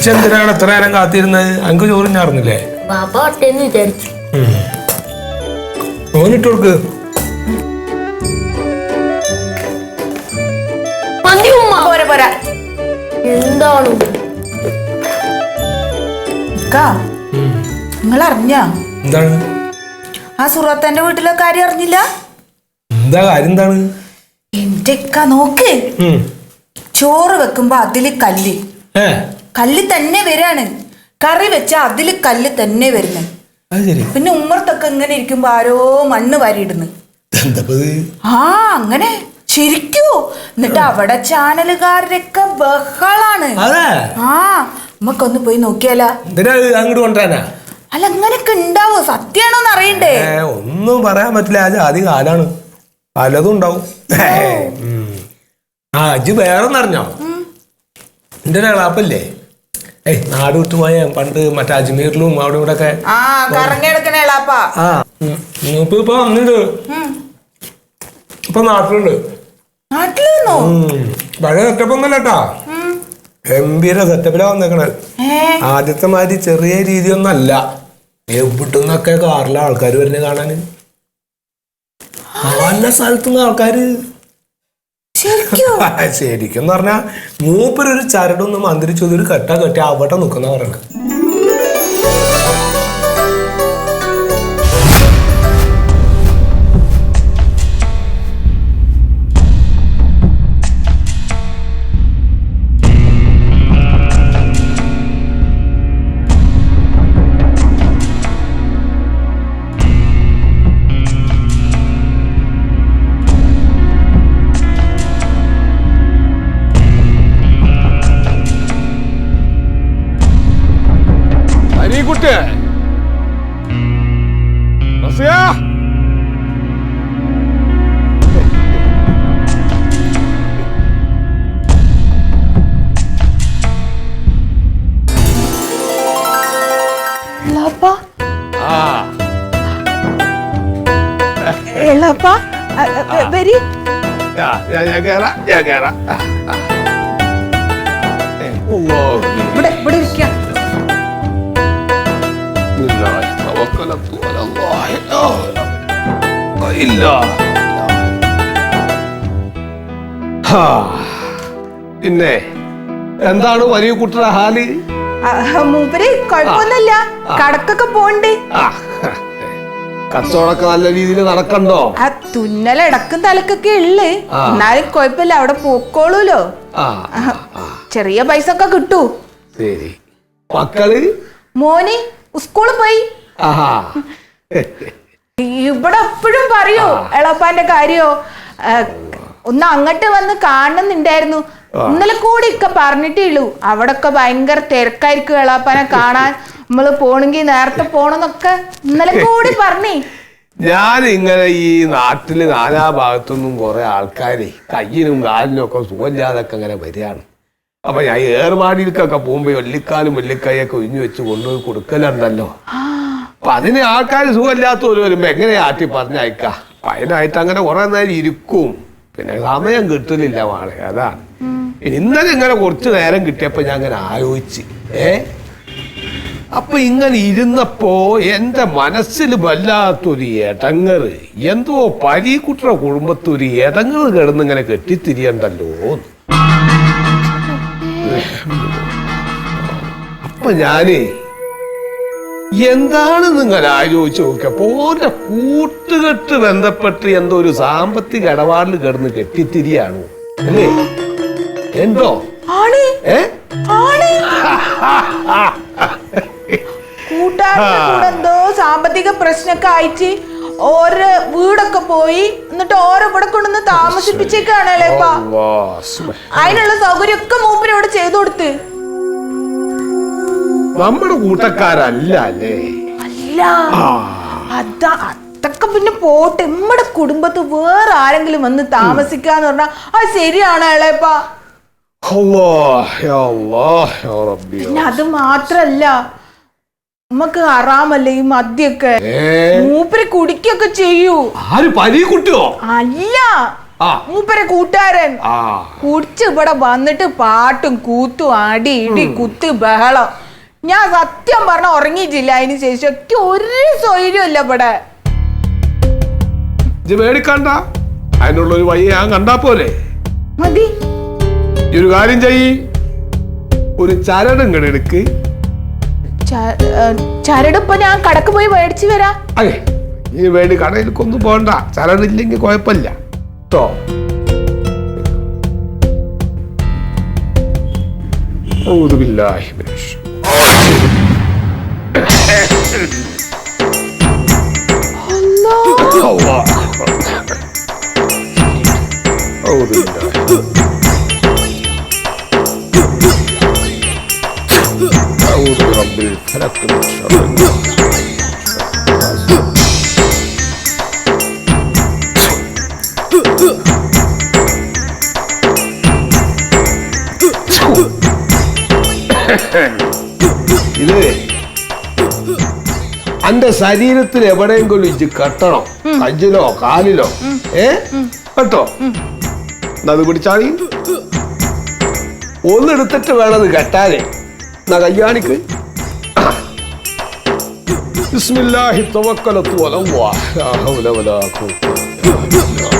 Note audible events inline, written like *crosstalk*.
പക്ഷെ എന്തിനാണ് എത്ര നേരം കാത്തിരുന്നത്? അങ്ക് ചോറും വിചാരിച്ചു. ഓനിട്ട് കൊടുക്ക്. ഉമ്മ. പോരാ പോരാ. എന്താണ്? നിങ്ങൾ അറിഞ്ഞ? എന്താണ്? ആ സുറത്തന്റെ വീട്ടിലെ കാര്യം അറിഞ്ഞില്ല? എന്താ കാര്യം എന്താണ്? എന്റെ അക്ക നോക്ക്. ചോറ് വെക്കുമ്പോ അതിൽ കല്ല്. ഏ? കല്ല് തന്നെ വരാണ്. കറി വെച്ച അതിൽ കല്ല് തന്നെ വരുന്നത് അത് ശരി. പിന്നെ ഉമ്മർത്തൊക്കെ ഇങ്ങനെ ഇരിക്കുമ്പോ ആരോ മണ്ണ് വാരിയിടുന്നു. ഇത് ആ അങ്ങനെ ശരിക്കോ എന്നിട്ട് അവിടെ ചാനലുകാരൊക്കെ ബഹളാണ്. അതെ? ആ നമുക്കൊന്ന് പോയി നോക്കിയാലോ. എന്തിനാ ഇത് അങ്ങോട്ട് കൊണ്ടുവരാനാ? അല്ല അങ്ങനൊക്കെ ഉണ്ടാവോ? സത്യാണോന്ന് അറിയണ്ടേ? ഏ ഒന്നും പറയാൻ പറ്റില്ല. ആ ജാതി കാലാണ്. പലതും ഉണ്ടാവും. ഉം. ആ അജ് വേറെ അറിഞ്ഞോ എന്റെ ഒരു ഇളാപ്പല്ലേ ഏയ് നാട് വിട്ടുപോയ പണ്ട് മറ്റേ അജ്മീറിലും അവിടെ ഇവിടെ ഒക്കെ ആ ആ. ഇപ്പൊ ഇപ്പൊ വന്നിട്ട് ഇപ്പൊ നാട്ടിലുണ്ട്. നാട്ടിൽ വന്നോ ഉം. പഴയ സെറ്റപ്പ് ഒന്നല്ല കേട്ടാ ഗംഭീര സെറ്റപ്പിലാ വന്നേക്കണത് ആദ്യത്തെ മാതിരി ചെറിയ രീതിയൊന്നല്ല. എവിടുന്നൊക്കെ കാറിലെ ആൾക്കാർ വരുന്നത് കാണാന്? പല സ്ഥലത്തുനിന്ന് ആൾക്കാര് *laughs* ശരിക്കും? എന്ന് പറഞ്ഞാൽ മൂപ്പരൊരു ചരടൊന്നും മന്ത്രിച്ചു ഒരു കെട്ട കെട്ടി അവിടെ നിക്കുന്ന പറയണത് അരീക്കുട്ടി റസിയ. വരി. ഞാൻ കേറാം ഞാൻ കേറാം. ആ, തവക്കലത്തു അലല്ലാഹി. الله ഹാ. പിന്നെ എന്താണ് വലിയ കുട്ടിയുടെ ഹാൽ? മൂപ്പര് കുഴപ്പമൊന്നുമില്ല. കടക്കൊക്കെ പോണ്ടേ കച്ചവടമൊക്കെ നല്ല രീതിയിൽ നടക്കണ്ടോ? ആ തുന്നൽ ഇടക്കും തലക്കൊക്കെ ഉള്ളു. എന്നാലും കുഴപ്പമില്ല അവിടെ പോക്കോളൂലോ. ചെറിയ പൈസ ഒക്കെ കിട്ടൂ. ശരി. മക്കൾ? മോന് സ്കൂളിൽ പോയി. ഇവിടെ എപ്പോഴും പറയൂ എളപ്പാന്റെ കാര്യോ ഒന്ന് അങ്ങോട്ട് വന്ന് കാണുന്നുണ്ടായിരുന്നു. ഇന്നലെ കൂടി ഒക്കെ പറഞ്ഞിട്ടേ ഉള്ളൂ അവിടെ ഒക്കെ ഭയങ്കര തിരക്കായിരിക്കും എളാപ്പാനെ കാണാൻ. നമ്മൾ പോണെങ്കിൽ നേരത്തെ പോണെന്നൊക്കെ ഇന്നലെ കൂടി പറഞ്ഞേ. ഞാൻ ഇങ്ങനെ ഈ നാട്ടിൽ നാനാ ഭാഗത്തുനിന്നും കുറെ ആൾക്കാരെ കയ്യിനും കാലിനും ഒക്കെ സുഖമില്ലാതൊക്കെ ഇങ്ങനെ വരികയാണ്. അപ്പൊ ഞാൻ ഏർവാടിയിലേക്കൊക്കെ പോകുമ്പോ വെള്ളിക്കാലും വെള്ളിക്കൈയൊക്കെ ഒഴിഞ്ഞു വെച്ച് കൊണ്ടുപോയി കൊടുക്കലുണ്ടല്ലോ. അപ്പൊ അതിന് ആൾക്കാർ സുഖമില്ലാത്തവര് വരുമ്പോ എങ്ങനെ ആട്ടി പറഞ്ഞയക്ക? അപ്പൊ അതിനായിട്ട് അങ്ങനെ കുറെ നേരം ഇരിക്കും. പിന്നെ സമയം കിട്ടുന്നില്ല വാളെ അതാണ്. ഇന്നലെ ഇങ്ങനെ കുറച്ച് നേരം കിട്ടിയപ്പോ ഞാൻ അങ്ങനെ ആലോചിച്ച്. ഏ? അപ്പൊ ഇങ്ങനെ ഇരുന്നപ്പോ എന്റെ മനസ്സിൽ വല്ലാത്തൊരു എടങ്ങറ്. എന്തോ പരീക്കുട്ട കുടുംബത്തൊരു കിടന്ന് ഇങ്ങനെ കെട്ടിത്തിരിയണ്ടല്ലോ അപ്പൊ ഞാനേ എന്താണ് നിങ്ങൾ ആലോചിച്ച് നോക്കിയപ്പോ ഓന്റെ കൂട്ടുകെട്ട് ബന്ധപ്പെട്ട് എന്തോ ഒരു സാമ്പത്തിക ഇടപാടിൽ കിടന്ന് കെട്ടിത്തിരിയാണോ? അല്ലേ? എന്തോ? ഏ? എന്തോ സാമ്പത്തിക പ്രശ്നമൊക്കെ ആയിട്ട് ഓരോ വീടൊക്കെ പോയി എന്നിട്ട് ഓരോ ഇവിടെ കൊണ്ടുവന്ന് താമസിപ്പിച്ചേക്കാണല്ലേ. അതിനുള്ള സൗകര്യമൊക്കെ മൂപ്പര് ഇവിടെ ചെയ്തു കൊടുത്ത്. നമ്മുടെ കൂട്ടക്കാരല്ല അല്ലേ? അല്ല. അതാ അതൊക്കെ പിന്നെ പോട്ടെ. നമ്മുടെ കുടുംബത്ത് വേറെ ആരെങ്കിലും വന്ന് താമസിക്കാന്ന് പറഞ്ഞാ അത് ശരിയാണ് റബ്ബി. പിന്നെ അത് മാത്രല്ല നമുക്ക് അറാമല്ലേ ഈ മദ്യൊക്കെ? മൂപ്പരെ കുടിക്കൊക്കെ ചെയ്യൂ. അല്ല. മൂപ്പരെ കൂട്ടുകാരൻ. ആ. കുടിച്ച് ഇവിടെ വന്നിട്ട് പാട്ടും കൂത്തും അടി ഇടി കുത്ത് ബഹളം. ഞാൻ സത്യം പറഞ്ഞ ഉറങ്ങിയിട്ടില്ല. അതിന് ശേഷം ഒക്കെ ഒരു സൗകര്യമില്ല ഇവിടെ. ഇത് മേടിക്കണ്ട അതിനുള്ള ഒരു വഴി ഞാൻ കണ്ടാ പോലെ മതി. ഒരു കാര്യം ചെയ്യ്. ഒരു ചരടും കെടുക്ക് ച- ഏ, ചരടിപ്പോ ഞാൻ കടക്ക് പോയി മേടിച്ചു വരാ. അതെ. ഈ വേണ്ടി കടയിലേക്കൊന്നും പോണ്ട. ചരടില്ലെങ്കിൽ കുഴപ്പമില്ല. കേട്ടോ ഔദു ബില്ലാഹി മിനശ് الله أعوذ بالله أعوذ برب الفلق من شر الناس. ഇത് അന്റെ ശരീരത്തിൽ എവിടെയെങ്കിലും ഇജ്ജ് കെട്ടണം. കഞ്ചിലോ കാലിലോ. ഏ? കേട്ടോ അത് പിടിച്ചാണി ഒന്നെടുത്തിട്ട് വേണത് കെട്ടാനേ. എന്നാ കയ്യാണിക്ക്. ബിസ്മില്ലാഹി തവക്കലത്തു വലം ലാ ഹൗല വലാ ഖുവത ഇല്ലാ ബില്ലാഹ്